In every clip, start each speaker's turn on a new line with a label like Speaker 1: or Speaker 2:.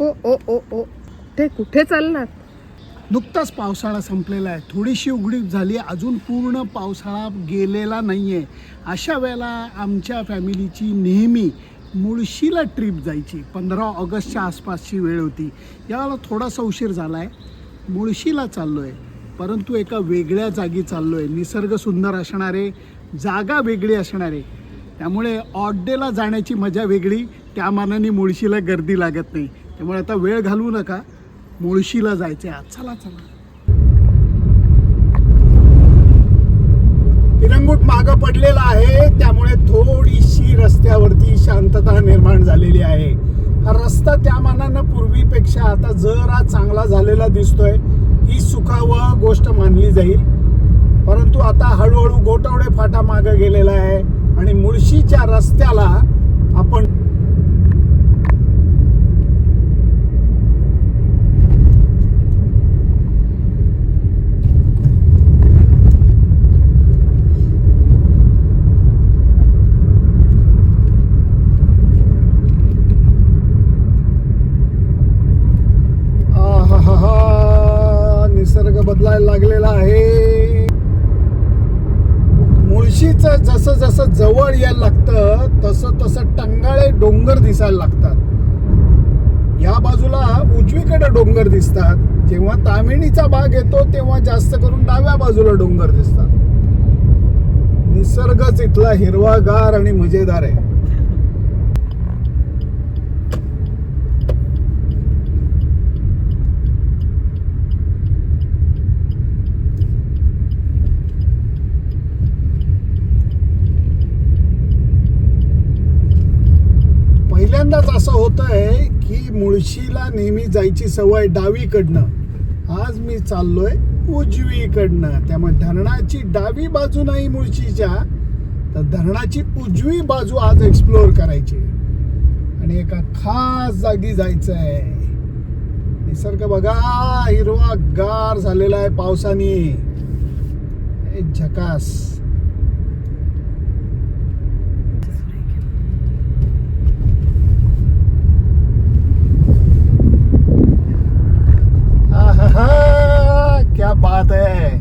Speaker 1: ओ ओ ओ ओ. ते कुठे चालणार?
Speaker 2: नुकताच पावसाळा संपलेला आहे. थोडीशी उघडीप झाली अजून पूर्ण पावसाळा गेलेला नाही आहे अशा वेळेला आमच्या फॅमिलीची नेहमी मुळशीला ट्रिप जायची. पंधरा ऑगस्टच्या आसपासची वेळ होती. यावेळेला थोडासा उशीर झाला आहे मुळशीला चाललो आहे परंतु एका वेगळ्या जागी चाललो आहे निसर्ग सुंदर असणारे जागा वेगळी असणारे. त्यामुळे ऑड्डेला जाण्याची मजा वेगळी. त्या मानाने मुळशीला गर्दी लागत नाही. त्यामुळे आता वेळ घालवू नका. मुळशीला जायचं आहे आज. चला चला. तिरंगूट मागं पडलेला आहे. त्यामुळे थोडीशी रस्त्यावरती शांतता निर्माण झालेली आहे. हा रस्ता त्या मानानं पूर्वीपेक्षा आता जरा चांगला झालेला दिसतोय. ही सुखाव गोष्ट मानली जाईल. परंतु आता हळूहळू गोटवडे फाटा मागं गेलेला आहे. आणि मुळशीच्या रस्त्याला आपण निसर्ग लागलेला आहे. मुळशीचं जसं जसं जवळ यायला लागतं तसं तसं टंगाळे डोंगर दिसायला लागतात. या बाजूला उजवीकडे डोंगर दिसतात. जेव्हा तामिणीचा भाग येतो तेव्हा जास्त करून डाव्या बाजूला डोंगर दिसतात. निसर्गच इथला हिरवागार आणि मजेदार आहे पहिल्यांदाच असं होत आहे की मुळशीला नेहमी जायची सवय डावीकडनं. आज मी चाललोय उजवीकडनं. त्यामुळे धरणाची डावी बाजू नाही मुळशीच्या तर धरणाची उजवी बाजू आज एक्सप्लोअर करायची. आणि एका खास जागी जायचं आहे निसर्ग बघा हिरवा गार झालेला आहे पावसाने. ए, झकास आहाहा, क्या बात है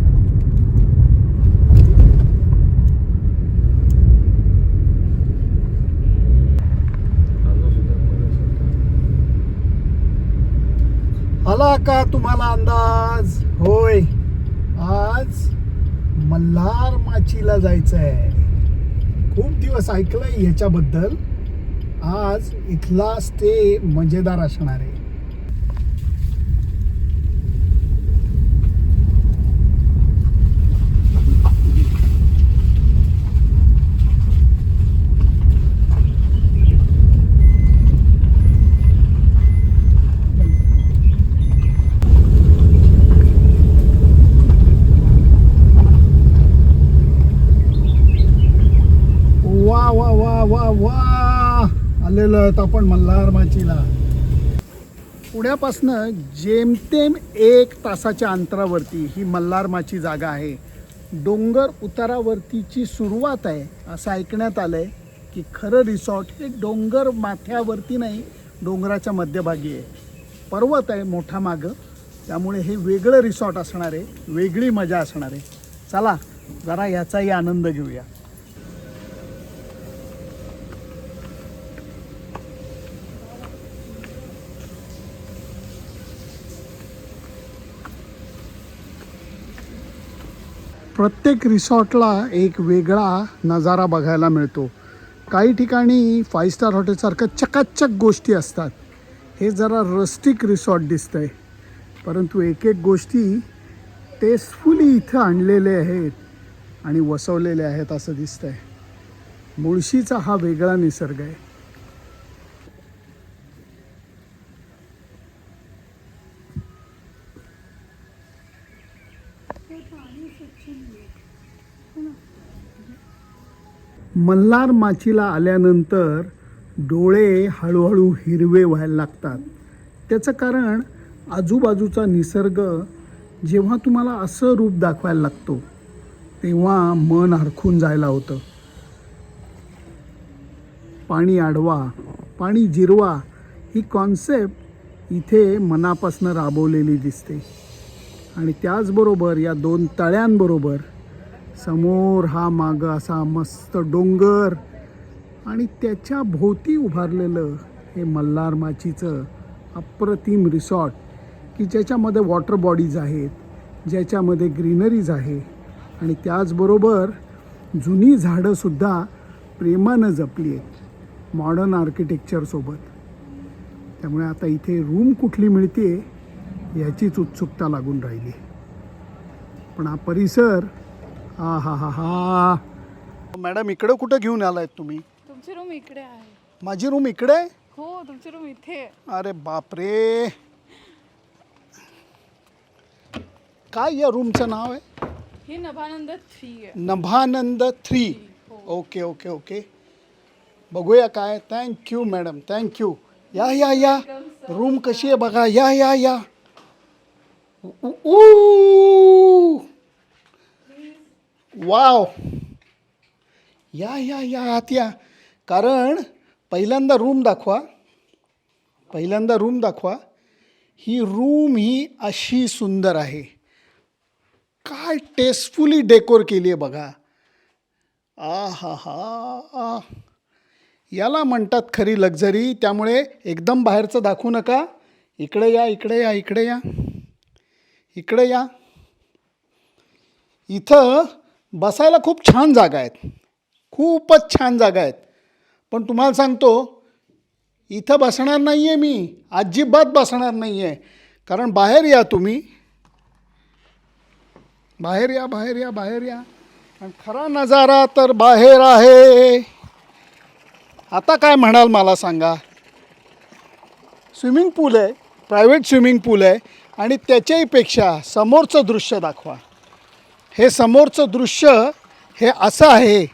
Speaker 2: आला का तुम्हाला अंदाज? होय आज मल्हार माचीला जायचं आहे खूप दिवस ऐकलंय ह्याच्याबद्दल आज इथला स्टे मजेदार असणार आहे वा वा वा! आलेलो आहेत आपण मल्हार माचीला. पुण्यापासनं जेमतेम एक तासाच्या अंतरावरती ही मल्हार माची जागा आहे. डोंगर उतारावरतीची सुरुवात आहे असं ऐकण्यात आलं आहे की खरं रिसॉर्ट हे डोंगर माथ्यावरती नाही डोंगराच्या मध्यभागी आहे. पर्वत आहे मोठा मागं त्यामुळे हे वेगळं रिसॉर्ट असणार आहे वेगळी मजा असणार आहे. चला जरा याचाही आनंद घेऊया. प्रत्येक रिसॉर्टला एक वेगळा नजारा बघायला मिळतो. काही ठिकाणी फाईव्ह स्टार हॉटेलसारखं चकाचक गोष्टी असतात. हे जरा रस्टिक रिसॉर्ट दिसतं आहे परंतु एक एक गोष्टी टेस्टफुली इथं आणलेले आहेत आणि वसवलेले आहेत असं दिसतं आहे मुळशीचा हा वेगळा निसर्ग आहे. मल्हार माचीला आल्यानंतर डोळे हळूहळू हिरवे व्हायला लागतात. त्याचं कारण आजूबाजूचा निसर्ग जेव्हा तुम्हाला असं रूप दाखवायला लागतो तेव्हा मन हरखून जायला होतं. पाणी आडवा पाणी जिरवा ही कॉन्सेप्ट इथे मनापासनं राबवलेली दिसते. आणि त्याचबरोबर या दोन तळ्यांबरोबर समोर हा माग असा मस्त डोंगर आणि त्याच्या भोवती उभारलेलं हे मल्हार माचीचं अप्रतिम रिसॉर्ट की ज्याच्यामध्ये वॉटर बॉडीज आहेत ज्याच्यामध्ये ग्रीनरीज आहे. आणि त्याचबरोबर जुनी झाडंसुद्धा प्रेमानं जपली आहेत मॉडर्न आर्किटेक्चरसोबत त्यामुळे आता इथे रूम कुठली मिळते याचीच उत्सुकता लागून राहिली. पण हा परिसर हा हा हा हा. मॅडम इकडं कुठं घेऊन आलायत तुम्ही?
Speaker 1: तुमची रूम इकडे आहे.
Speaker 2: माझी रूम इकडे? आहे?
Speaker 1: हो तुमची रूम इथे. आहे.
Speaker 2: अरे बापरे. काय या रूमचं नाव आहे?
Speaker 1: ही नभानंद थ्री आहे.
Speaker 2: Nabhanand three. Okay okay okay. बघूया काय. थँक्यू मॅडम थँक्यू या या या. रूम कशी आहे बघा. या या या. उ- उ- वाव. या या या आत या कारण पहिल्यांदा रूम दाखवा. पहिल्यांदा रूम दाखवा. ही रूम ही अशी सुंदर आहे. काय टेस्टफुली डेकोर केली आहे बघा. आ हा हा याला म्हणतात खरी लक्झरी त्यामुळे एकदम बाहेरचं दाखवू नका. इकडे या इकडे या इकडे या. इकडे या. इथं बसायला खूप छान जागा आहेत. खूपच छान जागा आहेत. पण तुम्हाला सांगतो इथं बसणार नाही आहे मी अजिबात बसणार नाही आहे कारण बाहेर या तुम्ही. बाहेर या बाहेर या बाहेर या. आणि खरा नजारा तर बाहेर आहे. आता काय म्हणाल मला सांगा? स्विमिंग पूल आहे प्रायव्हेट स्विमिंग पूल आहे आणि त्याच्याहीपेक्षा समोरचं दृश्य दाखवा. हे समोरचं दृश्य हे असं आहे.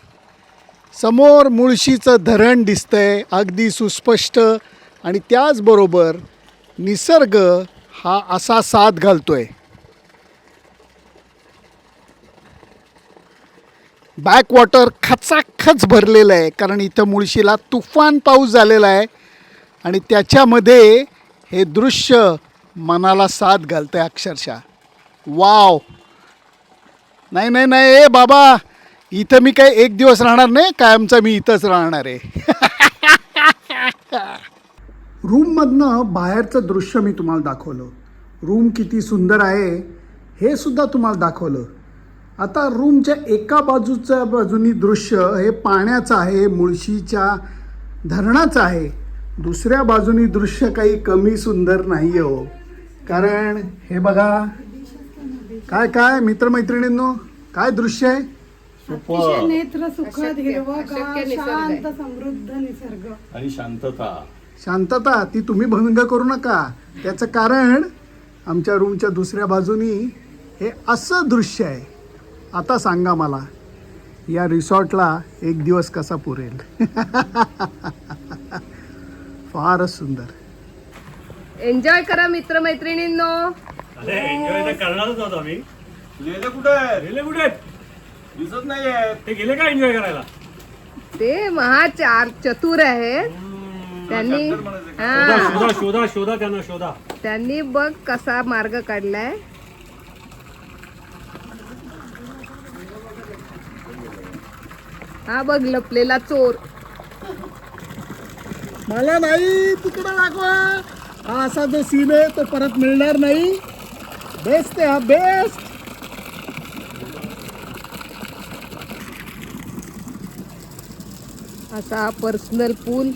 Speaker 2: समोर मुळशीचं धरण दिसतंय अगदी सुस्पष्ट आणि त्याचबरोबर निसर्ग हा असा साथ घालतोय. बॅकवॉटर खचाखच भरलेलं आहे कारण इथं मुळशीला तुफान पाऊस झालेला आहे आणि त्याच्यामध्ये हे दृश्य मनाला साथ घालतं आहे अक्षरशः. वाव नाही नाही नाही ए बाबा इथं मी काही एक दिवस राहणार नाही कायमचा मी इथंच राहणार आहे. रूममधनं बाहेरचं दृश्य मी तुम्हाला दाखवलं. रूम किती सुंदर आहे हे सुद्धा तुम्हाला दाखवलं. आता रूमच्या एका बाजूच्या बाजूनी दृश्य हे पाण्याचं आहे मुळशीच्या धरणाचं आहे. दुसऱ्या बाजूनी दृश्य काही कमी सुंदर नाही आहे हो. कारण हे बघा काय काय मित्रमैत्रिणींनो? काय दृश्य आहे?
Speaker 3: अतिशय नेत्र सुखद हिरवगार. शांत समृद्ध निसर्ग.
Speaker 4: आणि शांतता.
Speaker 2: शांतता ती तुम्ही भंग करू नका. त्याचं कारण आमच्या रूमच्या दुसऱ्या बाजूनी हे असं दृश्य आहे. आता सांगा मला या रिसॉर्टला एक दिवस कसा पुरेल? फारच सुंदर.
Speaker 1: एन्जॉय करा मित्रमैत्रिणींनो.
Speaker 4: अरे एन्जॉय तर करणारच होतो आम्ही.
Speaker 5: गेले कुठे?
Speaker 4: गेले कुठे आहेत?
Speaker 5: दिसत नाही आहेत.
Speaker 4: ते गेले का एन्जॉय करायला?
Speaker 1: ते महाचार चतुर आहेत. त्यांनी
Speaker 4: शोधा
Speaker 1: हा.
Speaker 4: शोधा शोधा शोधा त्यांना शोधा.
Speaker 1: त्यांनी बघ कसा मार्ग काढलाय. हा बघ लपलेला चोर.
Speaker 2: मला नाही तिकडे दाखवा. हा असा जो सीन आहे तो परत मिळणार नाही. बेस्ट आहे हा बेस्ट
Speaker 1: असा हा पर्सनल पूल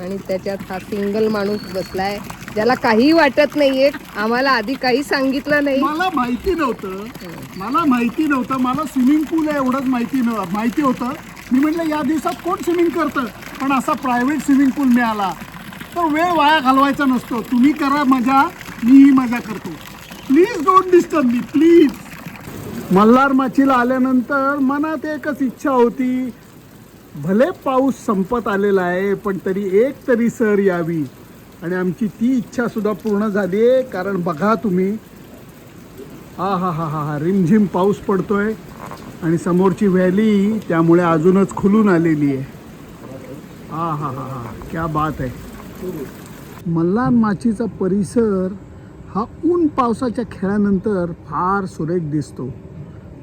Speaker 1: आणि त्याच्यात हा सिंगल माणूस बसलाय ज्याला काही वाटत नाहीये. आम्हाला आधी काही सांगितलं नाही.
Speaker 2: मला माहिती नव्हतं. मला माहिती नव्हतं. मला स्विमिंग पूल आहे एवढंच माहिती माहिती होतं. मी म्हटलं या दिवसात कोण स्विमिंग करतं? पण असा प्रायव्हेट स्विमिंग पूल मिळाला. तर वेळ वाया घालवायचा नसतो. तुम्ही करा मजा मीही मजा करतो. Please don't disturb me please Malhar माचीला आल्यानंतर मनात एकच इच्छा होती भले पाऊस संपत आलेला आहे पण तरी एक तरी सर यावी. आणि आमची ती इच्छासुद्धा पूर्ण झाली आहे कारण बघा तुम्ही हा हा हा हा हा रिमझिम पाऊस पडतोय आणि समोरची व्हॅली त्यामुळे अजूनच खुलून आलेली आहे. हा हा हा हा क्या बात आहे. मल्हार माचीचा परिसर हा ऊन पावसाच्या खेळानंतर फार सुरेख दिसतो.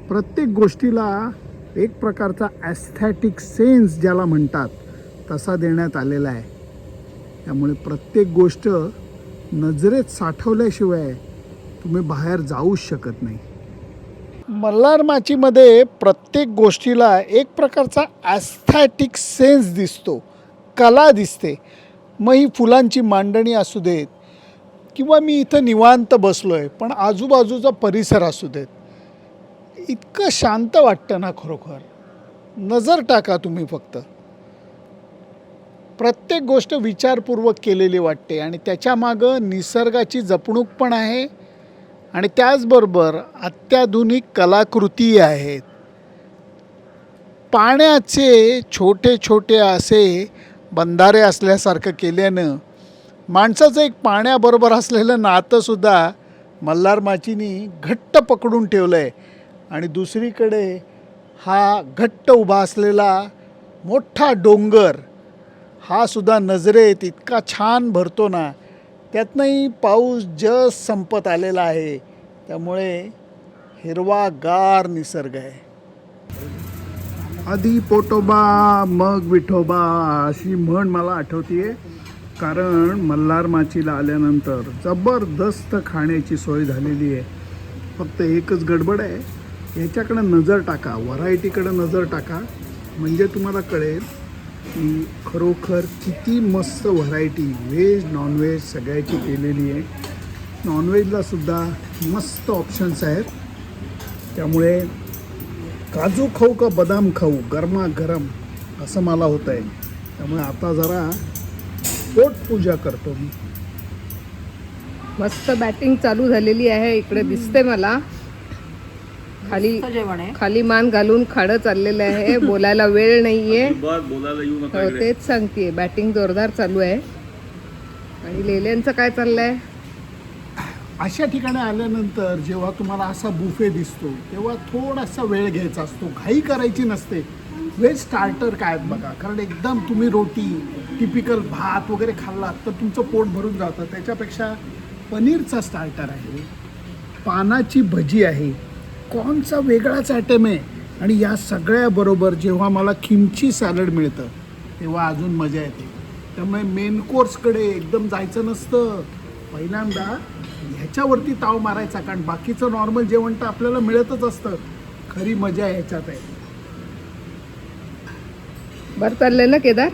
Speaker 2: प्रत्येक गोष्टीला एक प्रकारचा ॲस्थॅटिक सेन्स ज्याला म्हणतात तसा देण्यात आलेला आहे. त्यामुळे प्रत्येक गोष्ट नजरेत साठवल्याशिवाय तुम्ही बाहेर जाऊच शकत नाही. मल्हार माचीमध्ये प्रत्येक गोष्टीला एक प्रकारचा ॲस्थॅटिक सेन्स दिसतो. कला दिसते. मग ही फुलांची मांडणी असू देत किंवा मी इथं निवांत बसलो आहे पण आजूबाजूचा परिसर असू देत इतकं शांत वाटतं ना खरोखर. नजर टाका तुम्ही फक्त. प्रत्येक गोष्ट विचारपूर्वक केलेली वाटते आणि त्याच्यामागं निसर्गाची जपणूक पण आहे आणि त्याचबरोबर अत्याधुनिक कलाकृती आहेत. पाण्याचे छोटे छोटे असे बंधारे असल्यासारखं केल्यानं माणसाचं एक पाण्याबरोबर असलेलं नातंसुद्धा मल्हार माचीनी घट्ट पकडून ठेवलं आहे आणि दुसरीकडे हा घट्ट उभा असलेला मोठा डोंगर हा सुद्धा नजरेत इतका छान भरतो ना त्यातनंही पाऊस जस संपत आलेला आहे त्यामुळे हिरवागार निसर्ग आहे. आधी पोटोबा मग विठोबा अशी म्हण मला आठवतीये. कारण मल्हार माचीला आल्यानंतर जबरदस्त खाण्याची सोय झालेली आहे. फक्त एकच गडबड आहे. ह्याच्याकडं नजर टाका. व्हरायटीकडं नजर टाका. म्हणजे तुम्हाला कळेल की खरोखर किती मस्त व्हरायटी व्हेज नॉनव्हेज सगळ्याची केलेली आहे. नॉनव्हेजला सुद्धा मस्त ऑप्शन्स आहेत. त्यामुळे काजू खाऊ का बदाम खाऊ? गरमा गरम असं मला होतं आहे त्यामुळे आता जरा पोटपूजा करतो मी.
Speaker 1: मस्त बॅटिंग चालू झालेली आहे इकडे दिसते मला. खाली खाली मान घालून खाडं चाललेलं आहे बोलायला वेळ नाहीये. हो. तेच सांगते बॅटिंग जोरदार चालू आहे. आणि लेल्यांचं काय चाललंय?
Speaker 2: अशा ठिकाणी आल्यानंतर जेव्हा तुम्हाला असा बुफे दिसतो तेव्हा थोडासा वेळ घ्यायचा असतो. घाई करायची नसते. व्हेज स्टार्टर काय आहेत बघा? कारण एकदम तुम्ही रोटी टिपिकल भात वगैरे खाल्लात तर तुमचं पोट भरून जातं त्याच्यापेक्षा पनीरचा स्टार्टर आहे पानाची भजी आहे कॉर्नचा वेगळाच आयटम आहे. आणि या सगळ्याबरोबर जेव्हा मला किमची सॅलड मिळतं तेव्हा अजून मजा येते. त्यामुळे मेन कोर्सकडे एकदम जायचं नसतं. पहिल्यांदा ह्याच्यावरती ताव मारायचा कारण बाकीचं नॉर्मल जेवण तर आपल्याला मिळतच असतं. खरी मजा ह्याच्यात आहे
Speaker 1: बरं चाललंय ना केदार?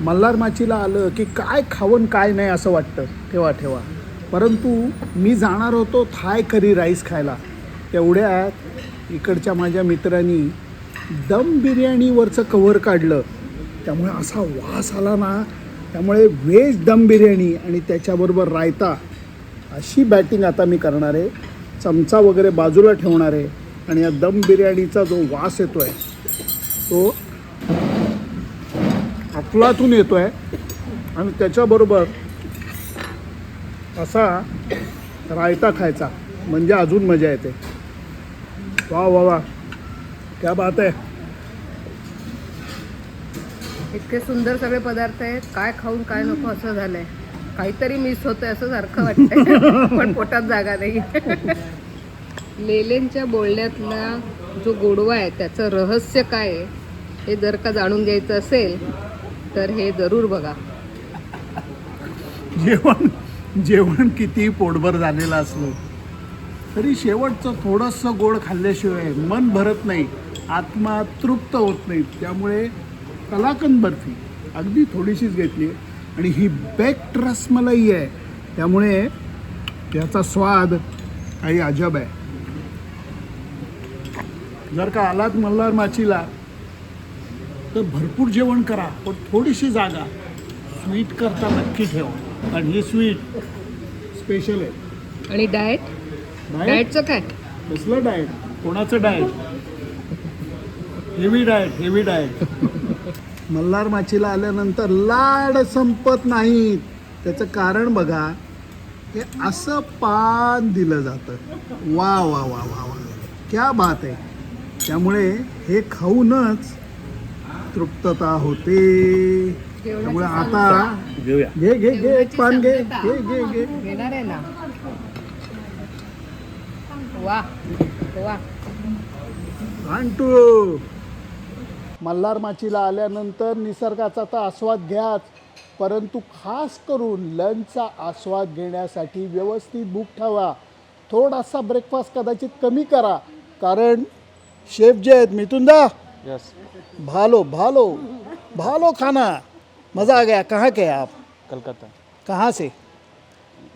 Speaker 2: मल्हार माचीला आलं की काय खावण काय नाही असं वाटतं. ठेवा ठेवा. परंतु मी जाणार होतो थाय करी राईस खायला. तेवढ्यात इकडच्या माझ्या मित्रांनी दम बिर्याणीवरचं कव्हर काढलं. त्यामुळे असा वास आला ना त्यामुळे व्हेज दम बिर्याणी आणि त्याच्याबरोबर रायता अशी बॅटिंग आता मी करणार आहे. चमचा वगैरे बाजूला ठेवणार आहे. आणि या दम बिर्याणीचा जो वास येतो आहे तो अफलातून येतो आहे आणि त्याच्याबरोबर असा रायता खायचा म्हणजे अजून मजा येते. वा वा वा क्या बात आहे.
Speaker 1: इतके सुंदर सगळे पदार्थ आहेत. काय खाऊन काय नको असं झालंय. काहीतरी मिस होतंय असं सारखं वाटतंय. पण पोटात जागा नाही. लेलेंच्या बोलण्यातला जो गोडवा आहे त्याचं रहस्य काय आहे हे जर का जाणून घ्यायचं असेल तर हे जरूर बघा.
Speaker 2: जेवण जेवण किती पोटभर झालेलं असलं तरी शेवटचं थोडंसं गोड खाल्ल्याशिवाय मन भरत नाही आत्मा तृप्त होत नाही. त्यामुळे कलाकंद बर्फी अगदी थोडीशीच घेतली आणि ही बेक्ड रसमलाई आहे. त्यामुळे याचा स्वाद काही अजब आहे. जर का आलात मल्हार माचीला तर भरपूर जेवण करा पण थोडीशी जागा. स्वीट करता नक्की ठेवा. कारण ही स्वीट स्पेशल आहे.
Speaker 1: आणि डाएट
Speaker 2: डाएट
Speaker 1: डाएटचं काय?
Speaker 2: कसलं डाएट कोणाचं diet heavy diet heavy diet Malhar माचीला आल्यानंतर लाड संपत नाहीत. त्याचं कारण बघा हे असं पान दिलं जातं. वा वा वा वा वा. क्या बात आहे. त्यामुळे हे खाऊनच तृप्तता होते. त्यामुळे आता
Speaker 4: घेऊया.
Speaker 2: घे घे घे एक पान घे घे घे घे.
Speaker 1: घेणार आहे ना. वा वा.
Speaker 2: आणतो मल्हार माचीला आल्यानंतर निसर्गाचा तर आस्वाद घ्याच. परंतु खास करून लंचचा आस्वाद घेण्यासाठी व्यवस्थित भूक ठेवा. थोडासा ब्रेकफास्ट कदाचित कमी करा. कारण शेफ जे आहेत मिथुंदा
Speaker 5: यस
Speaker 2: भालो भालो भालो खाना. मज़ा आ गया. कहाँ के आप?
Speaker 5: कलकत्ता.
Speaker 2: कहाँ से?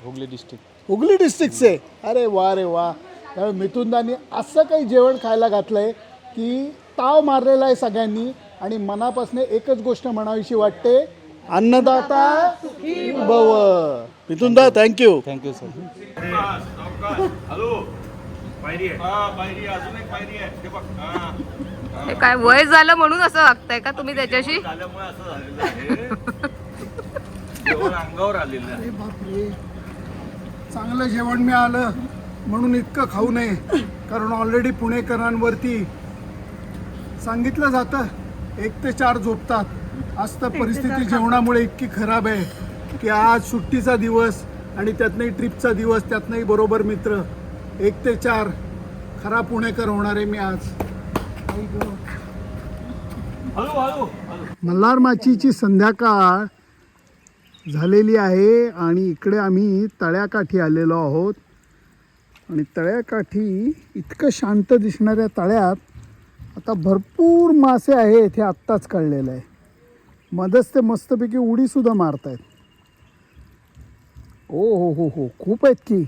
Speaker 5: हुगली डिस्ट्रिक्ट
Speaker 2: हुगली डिस्ट्रिक्ट से? अरे वा रे वा त्यामुळे मिथुनदानी असं काही जेवण खायला घातलं आहे की ताव मारलेला आहे सगळ्यांनी आणि मनापासून एकच गोष्ट म्हणावीशी वाटते अन्नदाता भव. Mithunda thank you
Speaker 5: thank you sir
Speaker 4: hello पायरी आहे.
Speaker 5: हा पायरी आहे, अजून एक पायरी आहे. ते बघ. हा.
Speaker 1: हे. काय वय झालं म्हणून असं वागताय का तुम्ही त्याच्याशी?
Speaker 5: झाल्यामुळे असं झालेलं आहे. जेवण अंगावर आलेलं आहे.
Speaker 2: अरे बापरे. चांगलं जेवण मिळालं म्हणून इतकं खाऊ नये. कारण ऑलरेडी पुणेकरांवरती सांगितलं जातं एक ते चार झोपतात. आज तर परिस्थिती जेवणामुळे इतकी खराब आहे की आज सुट्टीचा दिवस आणि त्यातनंही ट्रिपचा दिवस त्यातनंही बरोबर मित्र. एक ते चार. खरा पुणेकर होणार आहे मी आज. मल्हार माचीची संध्याकाळ झालेली आहे आणि इकडे आम्ही तळ्याकाठी आलेलो आहोत. आणि तळ्याकाठी इतकं शांत दिसणाऱ्या तळ्यात आता भरपूर मासे आहेत हे आत्ताच कळलेलं आहे. मध्येच ते मस्तपैकी उडीसुद्धा मारत आहेत ओ हो हो हो खूप आहेत की.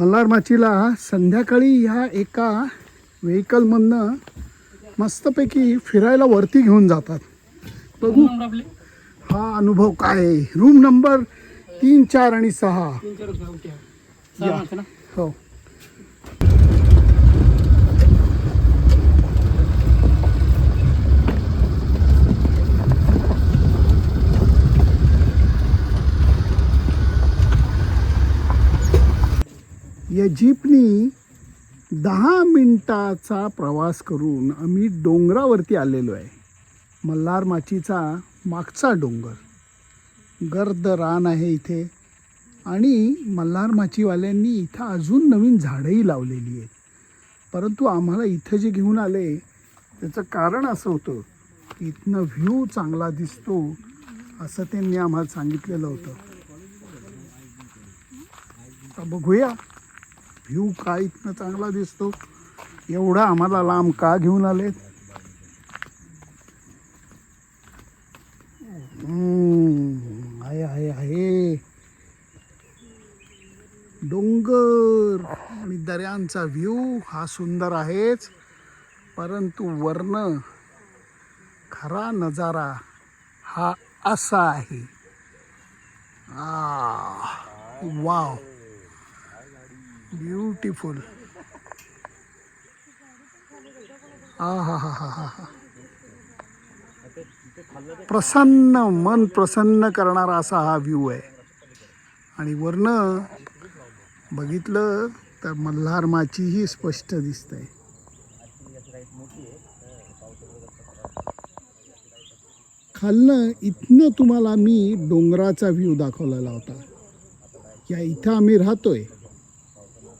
Speaker 2: मल्हार माचीला संध्याकाळी ह्या एका व्हेकलमधनं मस्तपैकी फिरायला वरती घेऊन जातात. बघू. हा अनुभव काय रूम नंबर तीन चार आणि सहा. हो. जीपनी दहा मिनटाचा प्रवास करून आम्ही डोंगरावरती आलेलो आहे. मल्हार माचीचा मागचा डोंगर. गर्द रान आहे इथे. आणि मल्हार माचीवाल्यांनी इथं अजून नवीन झाडंही लावलेली आहेत. परंतु आम्हाला इथं जे घेऊन आले त्याचं कारण असं होतं की इथनं व्ह्यू चांगला दिसतो असं त्यांनी आम्हाला सांगितलेलं होतं. बघूया. व्ह्यू का इथनं चांगला दिसतो? एवढा आम्हाला लांब का घेऊन आले? आहे आहे आहे. डोंगर आणि दऱ्यांचा व्ह्यू हा सुंदर आहेच. परंतु वर्ण खरा नजारा हा असा आहे. आ वाव. ब्युटिफुल. हा हा हा हा हा हा प्रसन्न मन प्रसन्न करणारा असा हा व्ह्यू आहे. आणि वरनं बघितलं तर मल्हार माचीही स्पष्ट दिसतंय. खालनं इथनं तुम्हाला मी डोंगराचा व्ह्यू दाखवलेला होता. या इथं आम्ही राहतोय.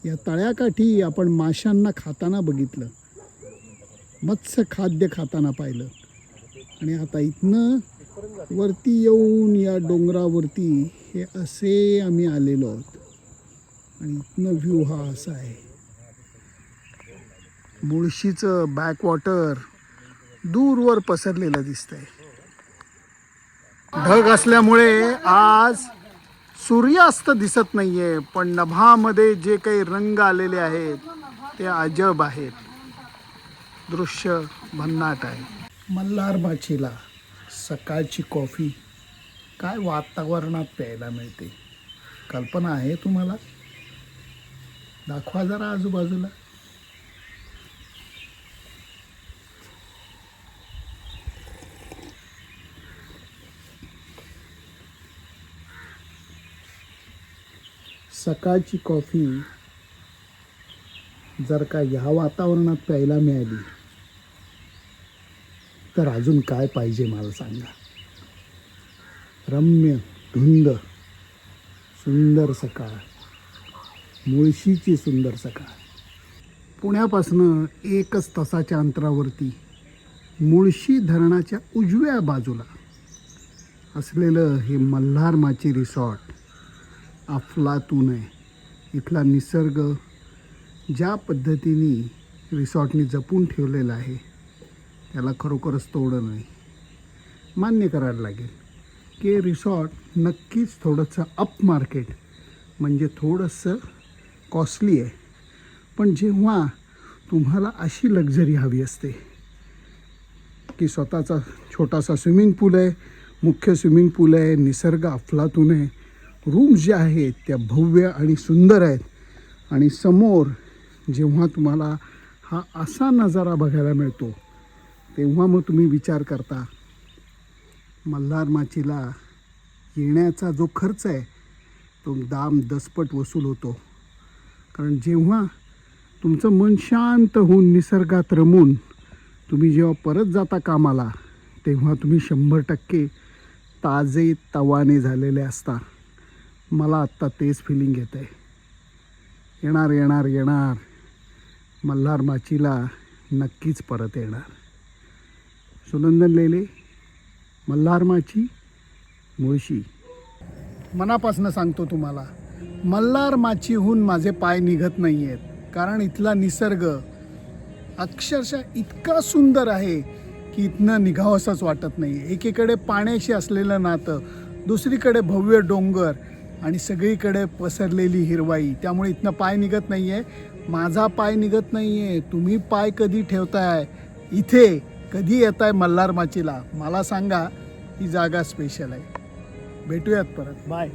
Speaker 2: या तळ्याकाठी आपण माशांना खाताना बघितलं. मत्स्य खाद्य खाताना पाहिलं. आणि आता इथनं वरती येऊन या डोंगरावरती हे असे आम्ही आलेलो आहोत. आणि इथनं व्ह्यू हा असा आहे. मुळशीचं बॅकवॉटर दूरवर पसरलेलं दिसतंय. ढग असल्यामुळे आज सूर्यास्त दिसत नाहीये पण नभामध्ये जे काही रंग आलेले आहेत ते अजब आहेत. दृश्य भन्नाट आहे. मल्हार माचीला सकाळची कॉफी काय वातावरणात प्यायला मिळते? कल्पना आहे तुम्हाला? दाखवा जरा आजूबाजूला. सकाळची कॉफी जर का ह्या वातावरणात प्यायला मिळाली तर अजून काय पाहिजे मला सांगा? रम्य धुंद सुंदर सकाळ मुळशीची सुंदर सकाळ. पुण्यापासनं एकच तासाच्या अंतरावरती मुळशी धरणाच्या उजव्या बाजूला असलेलं हे मल्हार माची रिसॉर्ट. अफलातून आहे. इथला निसर्ग ज्या पद्धतीने रिसॉर्टनी जपून ठेवलेला आहे त्याला खरोखरच तोडं नाही. मान्य करायला लागेल की रिसॉर्ट नक्कीच थोडंसं अप मार्केट म्हणजे थोडंसं कॉस्टली आहे. पण जेव्हा तुम्हाला अशी लक्झरी हवी असते की स्वतःचा छोटासा स्विमिंग पूल आहे मुख्य स्विमिंग पूल आहे निसर्ग अफलातून आहे रूम ज्या आहेत त्या भव्य आणि सुंदर आहेत. आणि समोर जेव्हा तुम्हाला हा असा नजारा बघायला मिळतो तेव्हा मग तुम्ही विचार करता मल्हार माचीला येण्याचा जो खर्च आहे तो दाम दसपट वसूल होतो. कारण जेव्हा तुमचं मन शांत होऊन निसर्गात रमून तुम्ही जेव्हा परत जाता कामाला तेव्हा तुम्ही शंभर टक्के ताजे तवाने झालेले असता. मला आत्ता तेच फिलिंग येत आहे येणार येणार येणार. मल्हार माचीला नक्कीच परत येणार. सुनंदन लेले मल्हार माची मुळशी. मनापासून सांगतो तुम्हाला मल्हार माचीहून माझे पाय निघत नाही आहेत कारण इथला निसर्ग अक्षरशः इतका सुंदर आहे की इथनं निघावंसंच वाटत नाही एकीकडे पाण्याशी असलेलं नातं दुसरीकडे भव्य डोंगर आणि सगळीकडे पसरलेली हिरवाई. त्यामुळे इथनं पाय निघत नाही आहे माझा पाय निघत नाही आहे तुम्ही पाय कधी ठेवताय? इथे कधी येत आहे मल्हार माचीला? मला सांगा ही जागा स्पेशल आहे. भेटूयात परत. बाय.